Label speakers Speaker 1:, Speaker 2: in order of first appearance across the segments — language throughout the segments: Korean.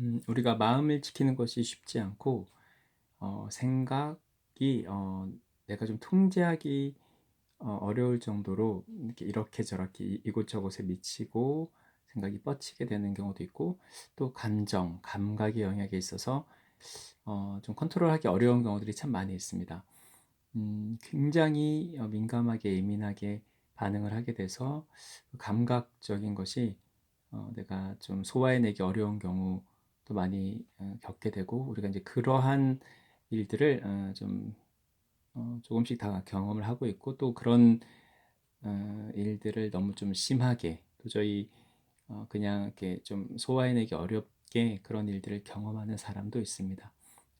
Speaker 1: 음, 우리가 마음을 지키는 것이 쉽지 않고 어, 생각이 어, 내가 좀 통제하기 어, 어려울 정도로 이렇게 이렇게 저렇게 이- 이곳저곳에 미치고 생각이 뻗치게 되는 경우도 있고 또 감정, 감각의 영역에 있어서 어, 좀 컨트롤하기 어려운 경우들이 참 많이 있습니다. 음, 굉장히 어, 민감하게 예민하게 반응을 하게 돼서 그 감각적인 것이 어, 내가 좀 소화해내기 어려운 경우 도 많이 어, 겪게 되고 우리가 이제 그러한 일들을 어, 좀 어, 조금씩 다 경험을 하고 있고 또 그런 어, 일들을 너무 좀 심하게 도저히 어, 그냥 이렇게 좀 소화해내기 어렵게 그런 일들을 경험하는 사람도 있습니다.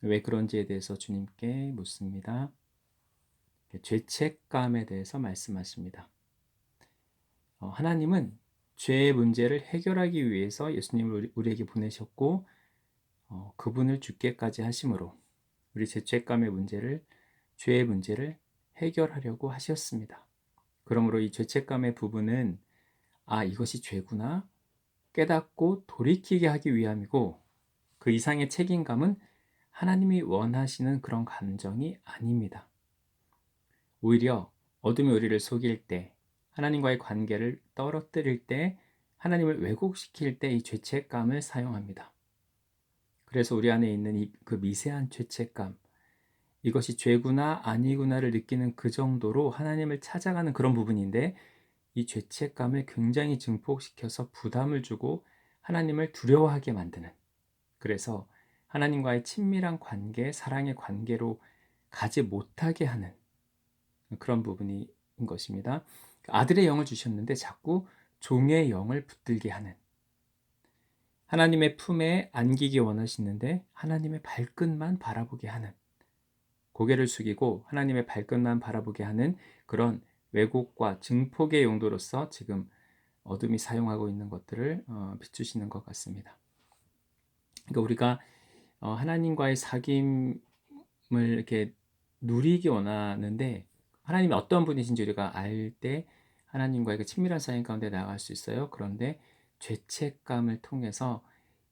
Speaker 1: 왜 그런지에 대해서 주님께 묻습니다. 죄책감에 대해서 말씀하십니다. 어, 하나님은 죄의 문제를 해결하기 위해서 예수님을 우리에게 보내셨고 어, 그분을 죽게까지 하심으로 우리 죄책감의 문제를 죄의 문제를 해결하려고 하셨습니다. 그러므로 이 죄책감의 부분은 아 이것이 죄구나 깨닫고 돌이키게 하기 위함이고 그 이상의 책임감은 하나님이 원하시는 그런 감정이 아닙니다. 오히려 어둠이 우리를 속일 때 하나님과의 관계를 떨어뜨릴 때 하나님을 왜곡시킬 때 이 죄책감을 사용합니다. 그래서 우리 안에 있는 이, 그 미세한 죄책감, 이것이 죄구나 아니구나를 느끼는 그 정도로 하나님을 찾아가는 그런 부분인데 이 죄책감을 굉장히 증폭시켜서 부담을 주고 하나님을 두려워하게 만드는 그래서 하나님과의 친밀한 관계, 사랑의 관계로 가지 못하게 하는 그런 부분인 것입니다. 아들의 영을 주셨는데 자꾸 종의 영을 붙들게 하는 하나님의 품에 안기기 원하시는데 하나님의 발끝만 바라보게 하는 고개를 숙이고 하나님의 발끝만 바라보게 하는 그런 왜곡과 증폭의 용도로서 지금 어둠이 사용하고 있는 것들을 어, 비추시는 것 같습니다. 그러니까 우리가 어, 하나님과의 사귐을 이렇게 누리기 원하는데 하나님이 어떤 분이신지 우리가 알 때 하나님과의 그 친밀한 사귐 가운데 나아갈 수 있어요. 그런데 죄책감을 통해서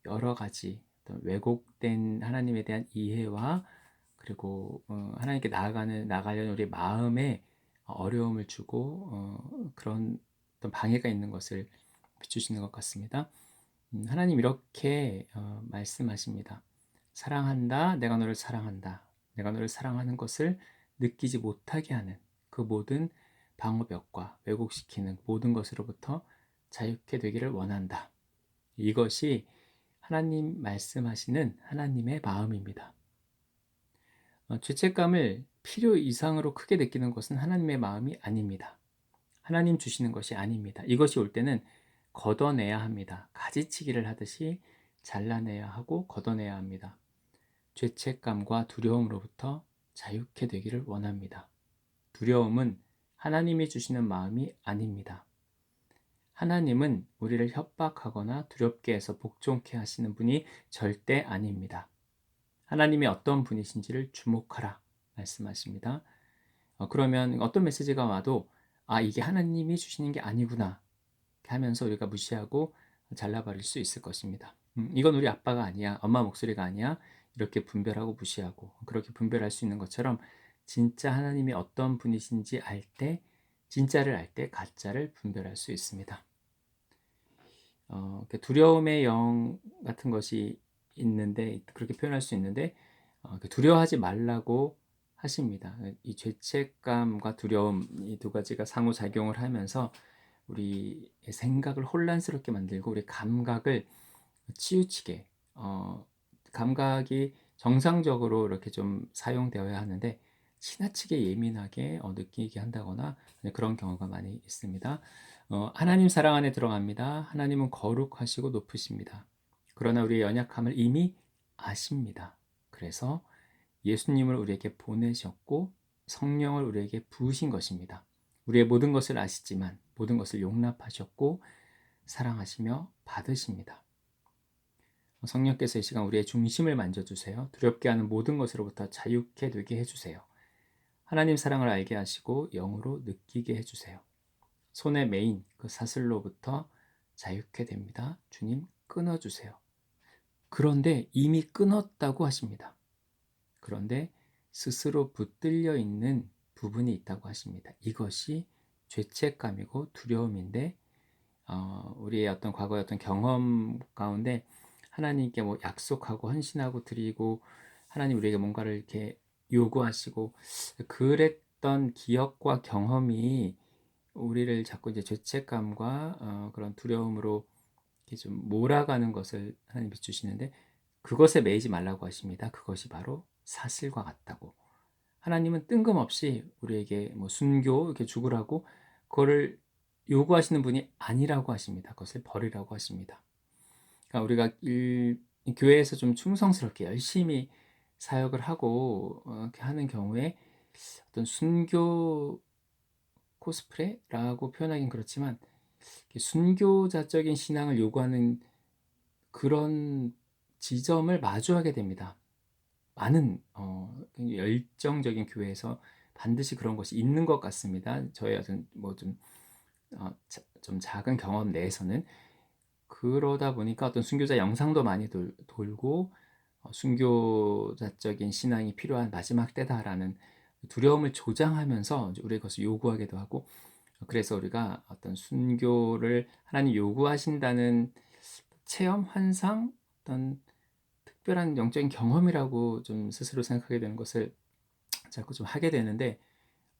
Speaker 1: 여러 가지 왜곡된 하나님에 대한 이해와 그리고 어, 하나님께 나아가는 나가려는 우리 마음에 어려움을 주고 어, 그런 어떤 방해가 있는 것을 비추시는 것 같습니다. 음, 하나님 이렇게 어, 말씀하십니다. 사랑한다. 내가 너를 사랑한다. 내가 너를 사랑하는 것을 느끼지 못하게 하는 그 모든 방어벽과 왜곡시키는 모든 것으로부터 자유케 되기를 원한다. 이것이 하나님 말씀하시는 하나님의 마음입니다. 어, 죄책감을 필요 이상으로 크게 느끼는 것은 하나님의 마음이 아닙니다. 하나님 주시는 것이 아닙니다. 이것이 올 때는 걷어내야 합니다. 가지치기를 하듯이 잘라내야 하고 걷어내야 합니다. 죄책감과 두려움으로부터 자유케 되기를 원합니다. 두려움은 하나님이 주시는 마음이 아닙니다. 하나님은 우리를 협박하거나 두렵게 해서 복종케 하시는 분이 절대 아닙니다. 하나님이 어떤 분이신지를 주목하라 말씀하십니다. 어, 그러면 어떤 메시지가 와도 아 이게 하나님이 주시는 게 아니구나 하면서 우리가 무시하고 잘라버릴 수 있을 것입니다. 음, 이건 우리 아빠가 아니야, 엄마 목소리가 아니야 이렇게 분별하고 무시하고 그렇게 분별할 수 있는 것처럼 진짜 하나님이 어떤 분이신지 알 때 진짜를 알 때 가짜를 분별할 수 있습니다. 어, 두려움의 영 같은 것이 있는데 그렇게 표현할 수 있는데 어, 두려워하지 말라고 하십니다. 이 죄책감과 두려움 이 두 가지가 상호 작용을 하면서 우리 생각을 혼란스럽게 만들고 우리 감각을 치우치게 어, 감각이 정상적으로 이렇게 좀 사용되어야 하는데 지나치게 예민하게 어, 느끼게 한다거나 그런 경우가 많이 있습니다. 어, 하나님 사랑 안에 들어갑니다. 하나님은 거룩하시고 높으십니다. 그러나 우리의 연약함을 이미 아십니다. 그래서 예수님을 우리에게 보내셨고 성령을 우리에게 부으신 것입니다. 우리의 모든 것을 아시지만 모든 것을 용납하셨고 사랑하시며 받으십니다. 성령께서 이 시간 우리의 중심을 만져주세요. 두렵게 하는 모든 것으로부터 자유케 되게 해주세요. 하나님 사랑을 알게 하시고 영으로 느끼게 해주세요. 손에 메인 그 사슬로부터 자유케 됩니다. 주님 끊어주세요. 그런데 이미 끊었다고 하십니다. 그런데 스스로 붙들려 있는 부분이 있다고 하십니다. 이것이 죄책감이고 두려움인데 어, 우리의 어떤 과거의 어떤 경험 가운데 하나님께 뭐 약속하고 헌신하고 드리고 하나님 우리에게 뭔가를 이렇게 요구하시고 그랬던 기억과 경험이 우리를 자꾸 이제 죄책감과 어, 그런 두려움으로 좀 몰아가는 것을 하나님 비추시는데 그것에 매이지 말라고 하십니다. 그것이 바로 사슬과 같다고. 하나님은 뜬금없이 우리에게 뭐 순교 이렇게 죽으라고 그거를 요구하시는 분이 아니라고 하십니다. 그것을 버리라고 하십니다. 그러니까 우리가 일, 교회에서 좀 충성스럽게 열심히 사역을 하고 어, 이렇게 하는 경우에 어떤 순교 코스프레라고 표현하긴 그렇지만 순교자적인 신앙을 요구하는 그런 지점을 마주하게 됩니다. 많은 어, 열정적인 교회에서 반드시 그런 것이 있는 것 같습니다. 저의 어떤 뭐좀 어, 좀 작은 경험 내에서는 그러다 보니까 어떤 순교자 영상도 많이 돌, 돌고 어, 순교자적인 신앙이 필요한 마지막 때다라는 두려움을 조장하면서 우리 것을 요구하기도 하고 그래서 우리가 어떤 순교를 하나님 요구하신다는 체험, 환상, 어떤 특별한 영적인 경험이라고 좀 스스로 생각하게 되는 것을 자꾸 좀 하게 되는데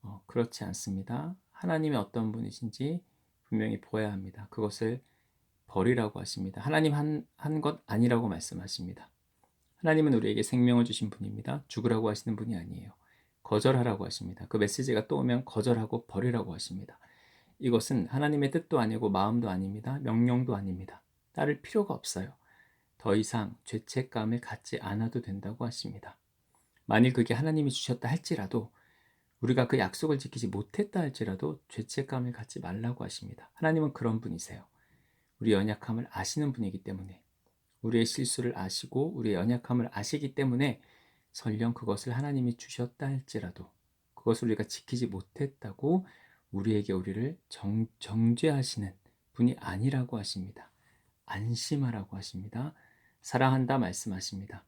Speaker 1: 어, 그렇지 않습니다. 하나님이 어떤 분이신지 분명히 보아야 합니다. 그것을 버리라고 하십니다. 하나님 한, 한 것 아니라고 말씀하십니다. 하나님은 우리에게 생명을 주신 분입니다. 죽으라고 하시는 분이 아니에요. 거절하라고 하십니다. 그 메시지가 또 오면 거절하고 버리라고 하십니다. 이것은 하나님의 뜻도 아니고 마음도 아닙니다. 명령도 아닙니다. 따를 필요가 없어요. 더 이상 죄책감을 갖지 않아도 된다고 하십니다. 만일 그게 하나님이 주셨다 할지라도 우리가 그 약속을 지키지 못했다 할지라도 죄책감을 갖지 말라고 하십니다. 하나님은 그런 분이세요. 우리 연약함을 아시는 분이기 때문에 우리의 실수를 아시고 우리의 연약함을 아시기 때문에 설령 그것을 하나님이 주셨다 할지라도 그것을 우리가 지키지 못했다고 우리에게 우리를 정, 정죄하시는 분이 아니라고 하십니다. 안심하라고 하십니다. 사랑한다 말씀하십니다.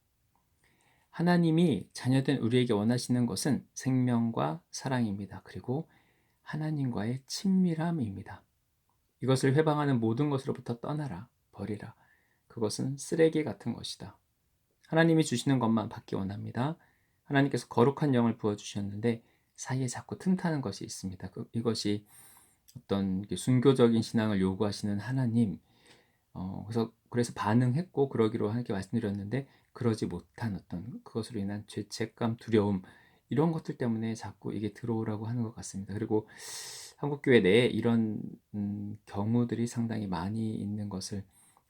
Speaker 1: 하나님이 자녀된 우리에게 원하시는 것은 생명과 사랑입니다. 그리고 하나님과의 친밀함입니다. 이것을 회방하는 모든 것으로부터 떠나라, 버리라. 그것은 쓰레기 같은 것이다. 하나님이 주시는 것만 받기 원합니다. 하나님께서 거룩한 영을 부어 주셨는데 사이에 자꾸 틈타는 것이 있습니다. 그, 이것이 어떤 순교적인 신앙을 요구하시는 하나님, 어, 그래서 그래서 반응했고 그러기로 하나님께 말씀드렸는데 그러지 못한 어떤 그것으로 인한 죄책감, 두려움 이런 것들 때문에 자꾸 이게 들어오라고 하는 것 같습니다. 그리고 한국 교회 내에 이런 음, 경우들이 상당히 많이 있는 것을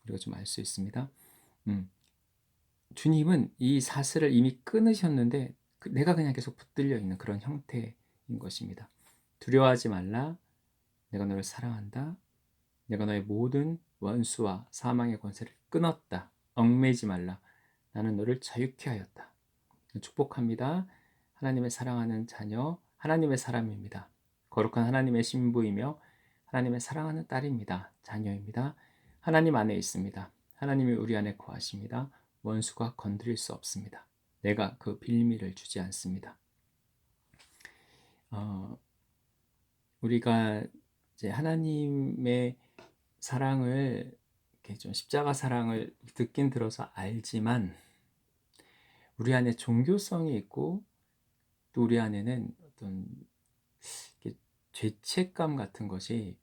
Speaker 1: 우리가 좀 알 수 있습니다. 음, 주님은 이 사슬을 이미 끊으셨는데 그 내가 그냥 계속 붙들려 있는 그런 형태인 것입니다. 두려워하지 말라. 내가 너를 사랑한다. 내가 너의 모든 원수와 사망의 권세를 끊었다. 얽매지 말라. 나는 너를 자유케 하였다. 축복합니다. 하나님의 사랑하는 자녀, 하나님의 사람입니다. 거룩한 하나님의 신부이며 하나님의 사랑하는 딸입니다. 자녀입니다. 하나님 안에 있습니다. 하나님이 우리 안에 거하십니다. 원수가 건드릴 수 없습니다. 내가 그 빌미를 주지 않습니다. 어, 우리가 이제 하나님의 사랑을 이렇게 좀 십자가 사랑을 듣긴 들어서 알지만 우리 안에 종교성이 있고 또 우리 안에는 어떤 죄책감 같은 것이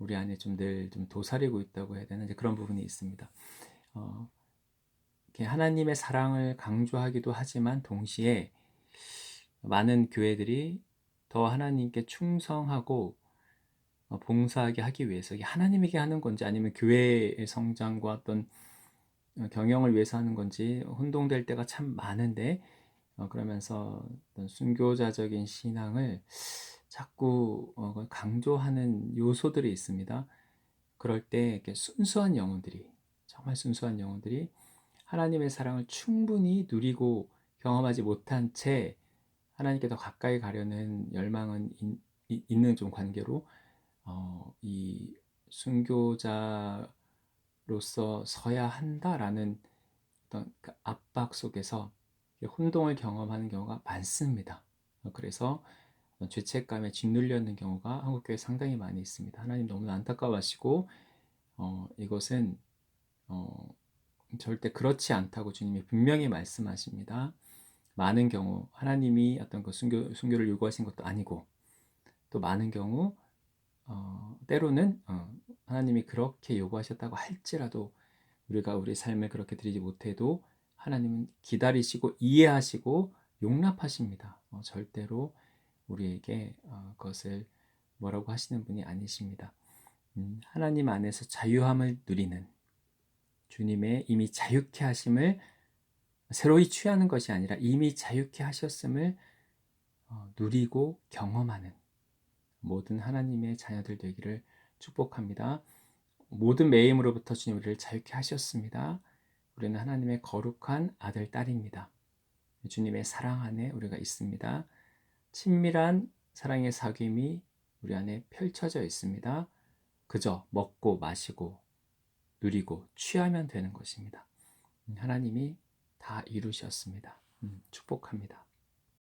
Speaker 1: 우리 안에 좀 늘 좀 도사리고 있다고 해야 되나 그런 부분이 있습니다. 어, 하나님의 사랑을 강조하기도 하지만 동시에 많은 교회들이 더 하나님께 충성하고 어, 봉사하게 하기 위해서 이게 하나님에게 하는 건지 아니면 교회의 성장과 어떤 어, 경영을 위해서 하는 건지 혼동될 때가 참 많은데 어, 그러면서 어떤 순교자적인 신앙을 자꾸 강조하는 요소들이 있습니다. 그럴 때 이렇게 순수한 영혼들이 정말 순수한 영혼들이 하나님의 사랑을 충분히 누리고 경험하지 못한 채 하나님께 더 가까이 가려는 열망은 있는 좀 관계로 어, 이 순교자로서 서야 한다라는 어떤 그 압박 속에서 혼동을 경험하는 경우가 많습니다. 어, 그래서 죄책감에 짓눌려 있는 경우가 한국교회 에 상당히 많이 있습니다. 하나님 너무 안타까워하시고 어, 이것은 어, 절대 그렇지 않다고 주님이 분명히 말씀하십니다. 많은 경우 하나님이 어떤 그 순교, 순교를 요구하신 것도 아니고 또 많은 경우 어, 때로는 어, 하나님이 그렇게 요구하셨다고 할지라도 우리가 우리 삶을 그렇게 드리지 못해도 하나님은 기다리시고 이해하시고 용납하십니다. 어, 절대로 우리에게 어, 그것을 뭐라고 하시는 분이 아니십니다. 음, 하나님 안에서 자유함을 누리는 주님의 이미 자유케 하심을 새로이 취하는 것이 아니라 이미 자유케 하셨음을 어, 누리고 경험하는 모든 하나님의 자녀들 되기를 축복합니다. 모든 매임으로부터 주님 우리를 자유케 하셨습니다. 우리는 하나님의 거룩한 아들, 딸입니다. 주님의 사랑 안에 우리가 있습니다. 친밀한 사랑의 사귐이 우리 안에 펼쳐져 있습니다. 그저 먹고 마시고 누리고 취하면 되는 것입니다. 하나님이 다 이루셨습니다. 음, 축복합니다.